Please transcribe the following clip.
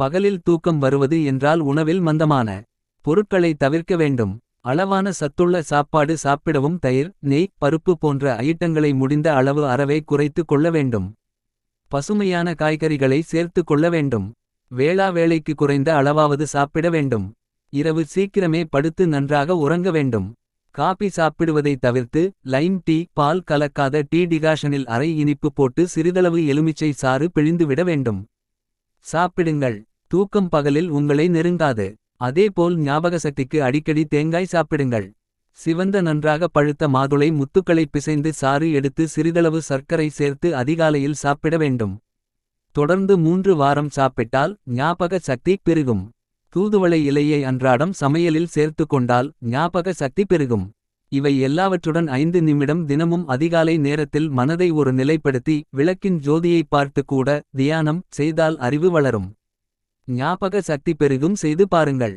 பகலில் தூக்கம் வருவது என்றால் உணவில் மந்தமான பொருட்களை தவிர்க்க வேண்டும். அளவான சத்துள்ள சாப்பாடு சாப்பிடவும் தயிர் நெய் பருப்பு போன்ற ஐட்டங்களை முடிந்த அளவு அறவே குறைத்து கொள்ள வேண்டும். பசுமையான காய்கறிகளை சேர்த்து கொள்ள வேண்டும். வேளா வேளைக்கு குறைந்த அளவாவது சாப்பிட வேண்டும். இரவு சீக்கிரமே படுத்து நன்றாக உறங்க வேண்டும். காபி சாப்பிடுவதை தவிர்த்து லைம் டீ பால் கலக்காத டீ டிகாஷனில் அரை இனிப்பு போட்டு சிறிதளவு எலுமிச்சை சாறு பிழிந்துவிட வேண்டும். சாப்பிடுங்கள். தூக்கம் பகலில் உங்களை நெருங்காது. அதேபோல் ஞாபக சக்திக்கு அடிக்கடி தேங்காய் சாப்பிடுங்கள். சிவந்த நன்றாக பழுத்த மாதுளை முத்துக்களை பிசைந்து சாறு எடுத்து சிறிதளவு சர்க்கரை சேர்த்து அதிகாலையில் சாப்பிட வேண்டும். தொடர்ந்து மூன்று வாரம் சாப்பிட்டால் ஞாபக சக்தி பெருகும். தூதுவளை இலையை அன்றாடம் சமையலில் சேர்த்து கொண்டால் ஞாபக சக்தி பெருகும். இவை எல்லாவற்றுடன் ஐந்து நிமிடம் தினமும் அதிகாலை நேரத்தில் மனதை ஒரு நிலைப்படுத்தி விளக்கின் ஜோதியைப் பார்த்து கூட தியானம் செய்தால் அறிவு வளரும். ஞாபக சக்தி பெருகும் செய்து பாருங்கள்.